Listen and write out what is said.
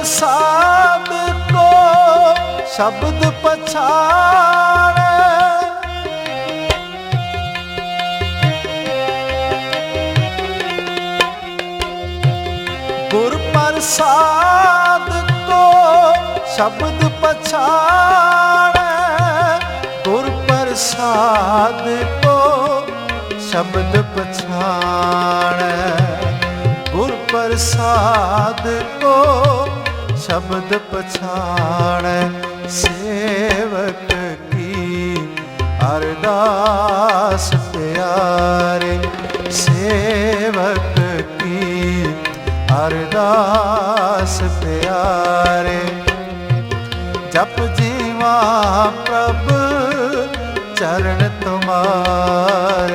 ਗੁਰ ਪ੍ਰਸਾਦ ਕੋ ਸ਼ਬਦ ਪਛਾਣੇ। ਗੁਰ ਪ੍ਰਸਾਦ ਕੋ ਸ਼ਬਦ ਪਛਾਣੈ। ਗੁਰ ਪ੍ਰਸਾਦ ਕੋ ਸ਼ਬਦ ਪਛਾਣੈ। ਗੁਰ ਪ੍ਰਸਾਦ ਕੋ ਸ਼ਬਦ ਪਛਾਣੈ, ਸੇਵਕ ਕੀ? ਅਰਦਾਸ ਪਿਆਰੇ, ਸੇਵਕ ਕੀ? ਅਰਦਾਸ ਪਿਆਰੇ। ਜਪ ਜੀਵਾ ਪ੍ਰਭ, ਚਰਨ ਤੁਮਾਰੇ।